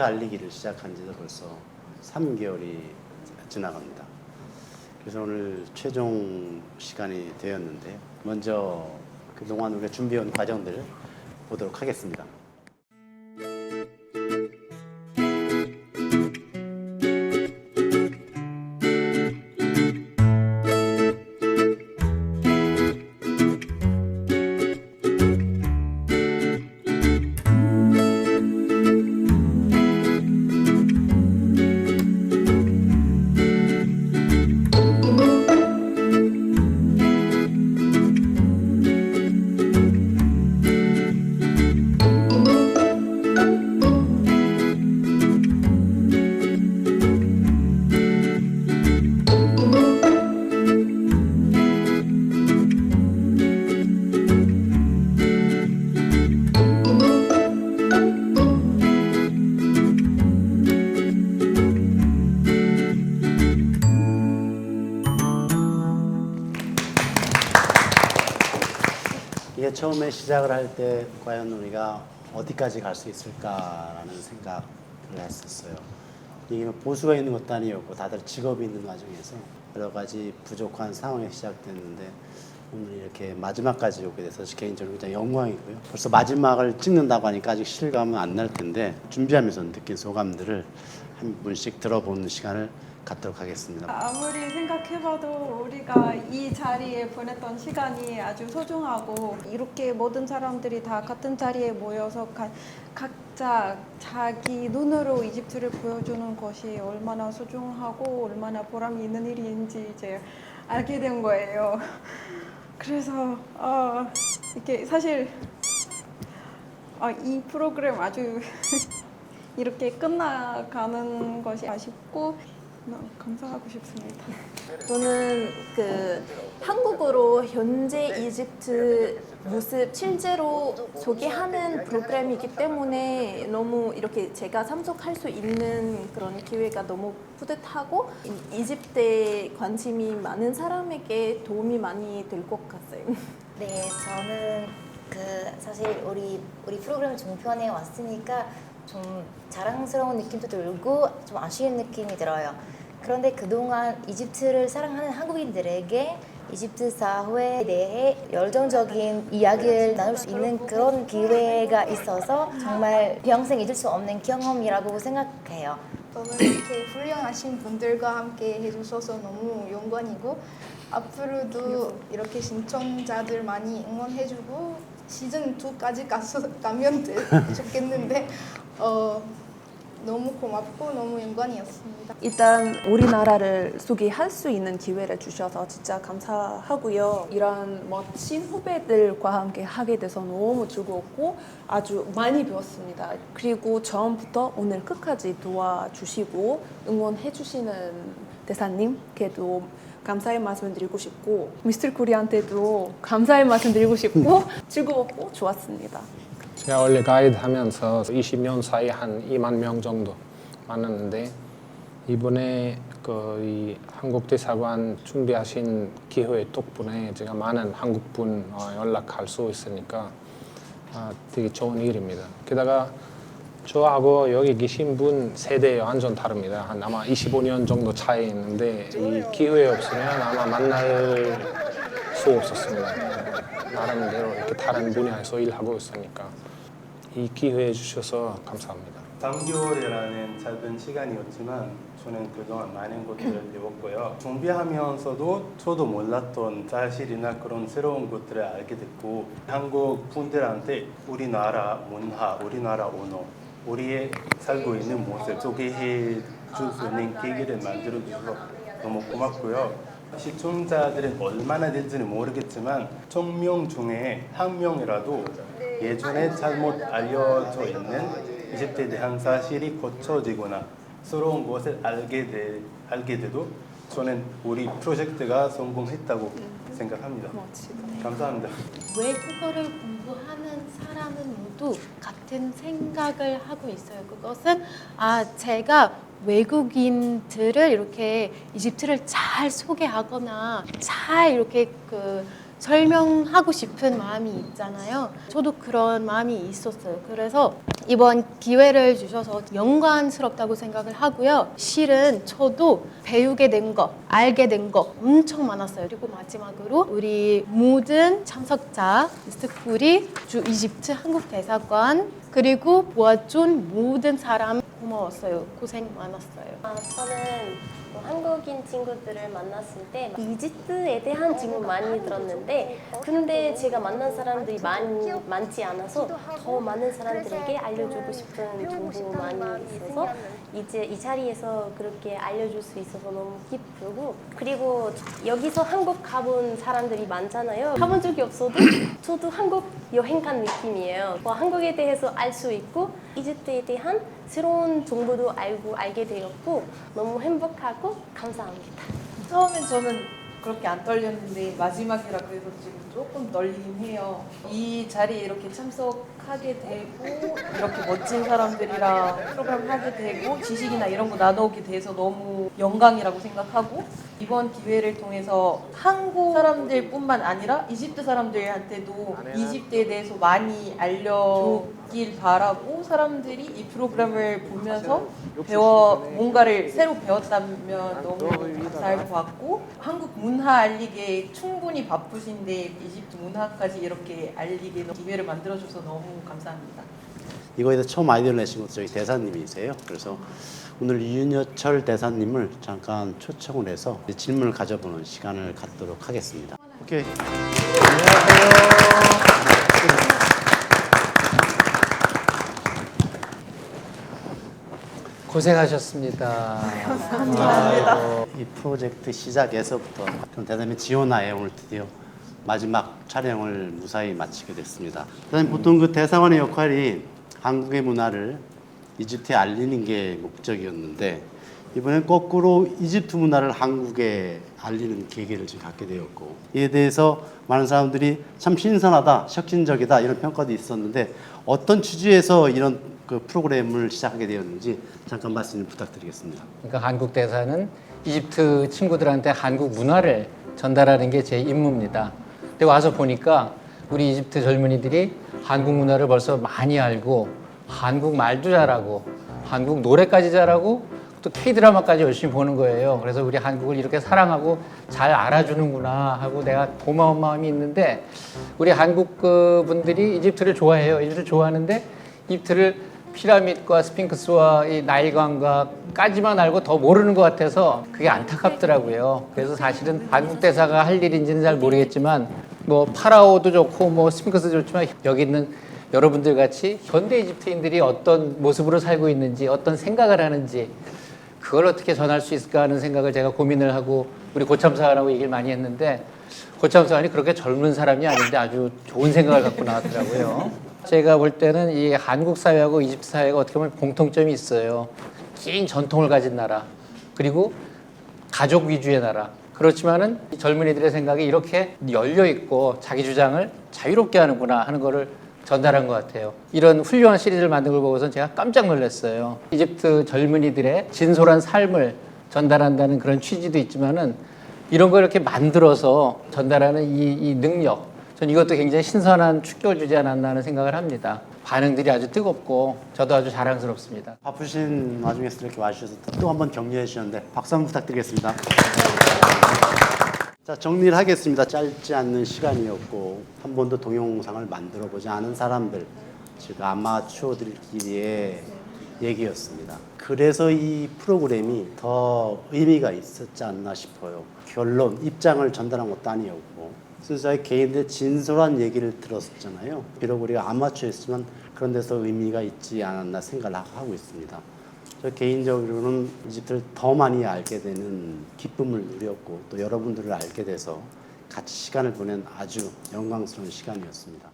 이집트 알리기를 시작한 지도 벌써 3개월이 지나갑니다. 그래서 오늘 최종 시간이 되었는데 먼저 그동안 우리가 준비해온 과정들을 보도록 하겠습니다. 처음에 시작을 할 때 과연 우리가 어디까지 갈 수 있을까라는 생각을 했었어요. 이게 뭐 보수가 있는 것도 아니었고 다들 직업이 있는 과정에서 여러 가지 부족한 상황이 시작됐는데 오늘 이렇게 마지막까지 오게 돼서 개인적으로 굉장히 영광이고요. 벌써 마지막을 찍는다고 하니까 아직 실감은 안 날 텐데 준비하면서 느낀 소감들을 한 분씩 들어보는 시간을 갖도록 하겠습니다. 아무리 생각해봐도 우리가 이 자리에 보냈던 시간이 아주 소중하고 이렇게 모든 사람들이 다 같은 자리에 모여서 가- 각자 자기 눈으로 이집트를 보여주는 것이 얼마나 소중하고 얼마나 보람이 있는 일인지 이제 알게 된 거예요. 그래서 어, 이렇게 사실 아, 이 프로그램 아주 이렇게 끝나가는 것이 아쉽고 감사하고 싶습니다. 저는 그 한국어로 현재 이집트 모습 실제로 소개하는 프로그램이기 때문에 너무 이렇게 제가 참석할 수 있는 그런 기회가 너무 뿌듯하고 이- 이집트에 관심이 많은 사람에게 도움이 많이 될 것 같아요. 네, 저는 그 사실 우리 우리 프로그램 종편에 왔으니까 좀 자랑스러운 느낌도 들고 좀 아쉬운 느낌이 들어요. 그런데 그동안 이집트를 사랑하는 한국인들에게 이집트 사회에 대해 열정적인 이야기를 나눌 수 있는 그런 기회가 있어서 정말 평생 잊을 수 없는 경험이라고 생각해요. 저는 이렇게 훌륭하신 분들과 함께 해주셔서 너무 영광이고 앞으로도 이렇게 신청자들 많이 응원해주고 시즌 2까지 가서 가면 돼- 좋겠는데 어, 너무 고맙고 너무 영광이었습니다. 일단 우리나라를 소개할 수 있는 기회를 주셔서 진짜 감사하고요. 이런 멋진 후배들과 함께 하게 돼서 너무 즐거웠고 아주 많이 배웠습니다. 그리고 처음부터 오늘 끝까지 도와주시고 응원해 주시는 대사님께도 감사의 말씀을 드리고 싶고 미스터 코리한테도 감사의 말씀 드리고 싶고 즐거웠고 좋았습니다. 제가 원래 가이드 하면서 20년 사이 한 2만 명 정도 만났는데 이번에 그이 한국 대사관 준비하신 기회 덕분에 제가 많은 한국 분 어, 연락할 수 있으니까 아, 되게 좋은 일입니다. 게다가 저하고 여기 계신 분 세대 완전 다릅니다. 한 아마 25년 정도 차이 있는데 이 기회 없으면 아마 만날 수 없었습니다. 나름대로 이렇게 다른 분야에서 일하고 있으니까 이 기회 주셔서 감사합니다. 3개월이라는 짧은 시간이었지만 저는 그동안 많은 것들을 배웠고요. 준비하면서도 저도 몰랐던 사실이나 그런 새로운 것들을 알게 됐고 한국 분들한테 우리나라 문화, 우리나라 언어, 우리의 살고 있는 모습 소개해 줄 수 있는 계기를 만들어 주셔서 너무 고맙고요. 시청자들은 얼마나 될지는 모르겠지만 천 명 중에 한 명이라도 예전에 잘못 알려져 있는 이집트에 대한 사실이 고쳐지거나 새로운 것을 알게 돼 알게 돼도 저는 우리 프로젝트가 성공했다고 생각합니다. 감사합니다. 외국어를 공부하는 사람은 모두 같은 생각을 하고 있어요. 그것은 아 제가 외국인들을 이렇게 이집트를 잘 소개하거나 잘 이렇게 그 설명하고 싶은 마음이 있잖아요. 저도 그런 마음이 있었어요. 그래서 이번 기회를 주셔서 영광스럽다고 생각을 하고요. 실은 저도 배우게 된 거, 알게 된 거 엄청 많았어요. 그리고 마지막으로 우리 모든 참석자, 스쿨이 주 이집트 한국 대사관 그리고 도와준 모든 사람 고마웠어요. 고생 많았어요. 아, 저는 뭐 한국인 친구들을 만났을 때 이집트에 대한 질문 많이 들었는데 근데 제가 만난 사람들이 많이, 많지 않아서 더 많은 사람들에게 알려주고 싶은 정보 많이 있어서 이제 이 자리에서 그렇게 알려줄 수 있어서 너무 기쁘고 그리고 여기서 한국 가본 사람들이 많잖아요 가본 적이 없어도 저도 한국 여행 간 느낌이에요 뭐 한국에 대해서 알 수 있고 이집트에 대한 새로운 정보도 알고 알게 되었고 너무 행복하고 감사합니다. 처음엔 저는 그렇게 안 떨렸는데 마지막이라 그래서 지금 조금 떨리긴 해요. 이 자리에 이렇게 참석하게 되고 이렇게 멋진 사람들이랑 프로그램 하게 되고 지식이나 이런 거 나누게 돼서 너무 영광이라고 생각하고 이번 기회를 통해서 한국 사람들뿐만 아니라 이집트 사람들한테도 이집트에 대해서 많이 알려 주길 바라고 사람들이 이 프로그램을 보면서 배워 뭔가를 새로 배웠다면 너무 감사할 것 같고 한국 문화 알리기에 충분히 바쁘신데 이집트 문화까지 이렇게 알리게 기회를 만들어줘서 너무 감사합니다. 이거에 대해서 처음 아이디어를 내신 것도 저희 대사님이세요. 그래서 오늘 이윤여철 대사님을 잠깐 초청을 해서 질문을 가져보는 시간을 갖도록 하겠습니다. 오케이. 고생하셨습니다. 감사합니다. 이 프로젝트 시작에서부터 그럼 대단히 지원하에 오늘 드디어 마지막 촬영을 무사히 마치게 됐습니다. 대단히 보통 그 대사관의 역할이 한국의 문화를 이집트에 알리는 게 목적이었는데 이번엔 거꾸로 이집트 문화를 한국에 알리는 계기를 지금 갖게 되었고 이에 대해서 많은 사람들이 참 신선하다, 혁신적이다 이런 평가도 있었는데 어떤 취지에서 이런 그 프로그램을 시작하게 되었는지 잠깐 말씀 부탁드리겠습니다. 그러니까 한국 대사는 이집트 친구들한테 한국 문화를 전달하는 게 제 임무입니다. 근데 와서 보니까 우리 이집트 젊은이들이 한국 문화를 벌써 많이 알고 한국 말도 잘하고 한국 노래까지 잘하고 또 K-드라마까지 열심히 보는 거예요. 그래서 우리 한국을 이렇게 사랑하고 잘 알아주는구나 하고 내가 고마운 마음이 있는데 우리 한국 그 분들이 이집트를 좋아해요. 이집트를 좋아하는데 이집트를 피라밋과 스핑크스와 이 나일강과까지만 알고 더 모르는 것 같아서 그게 안타깝더라고요. 그래서 사실은 한국 대사가 할 일인지는 잘 모르겠지만 뭐 파라오도 좋고 뭐 스핑크스도 좋지만 여기 있는 여러분들 같이 현대 이집트인들이 어떤 모습으로 살고 있는지 어떤 생각을 하는지 그걸 어떻게 전할 수 있을까 하는 생각을 제가 고민을 하고 우리 고참사관하고 얘기를 많이 했는데 고참사관이 그렇게 젊은 사람이 아닌데 아주 좋은 생각을 갖고 나왔더라고요. 제가 볼 때는 이 한국 사회하고 이집트 사회가 어떻게 보면 공통점이 있어요. 긴 전통을 가진 나라 그리고 가족 위주의 나라. 그렇지만은 이 젊은이들의 생각이 이렇게 열려 있고 자기 주장을 자유롭게 하는구나 하는 거를 전달한 것 같아요. 이런 훌륭한 시리즈를 만든 걸 보고서 제가 깜짝 놀랐어요. 이집트 젊은이들의 진솔한 삶을 전달한다는 그런 취지도 있지만은 이런 걸 이렇게 만들어서 전달하는 이, 이 능력, 전 이것도 굉장히 신선한 충격을 주지 않았나 하는 생각을 합니다. 반응들이 아주 뜨겁고 저도 아주 자랑스럽습니다. 바쁘신 와중에서 이렇게 와주셔서 또 한 번 격려해 주셨는데 박수 한번 부탁드리겠습니다. 자 정리를 하겠습니다. 짧지 않는 시간이었고 한 번도 동영상을 만들어 보지 않은 사람들 즉 아마추어들끼리의 얘기였습니다. 그래서 이 프로그램이 더 의미가 있었지 않나 싶어요. 결론 입장을 전달한 것도 아니었고 순 수하게 개인들의 진솔한 얘기를 들었잖아요. 비록 우리가 아마추어였지만 그런 데서 의미가 있지 않았나 생각을 하고 있습니다. 저 개인적으로는 이집트를 더 많이 알게 되는 기쁨을 누렸고 또 여러분들을 알게 돼서 같이 시간을 보낸 아주 영광스러운 시간이었습니다.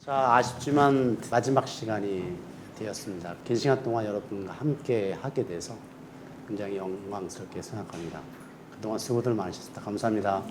자 아쉽지만 마지막 시간이 되었습니다. 긴 시간 동안 여러분과 함께 하게 돼서 굉장히 영광스럽게 생각합니다. 그동안 수고들 많으셨습니다. 감사합니다.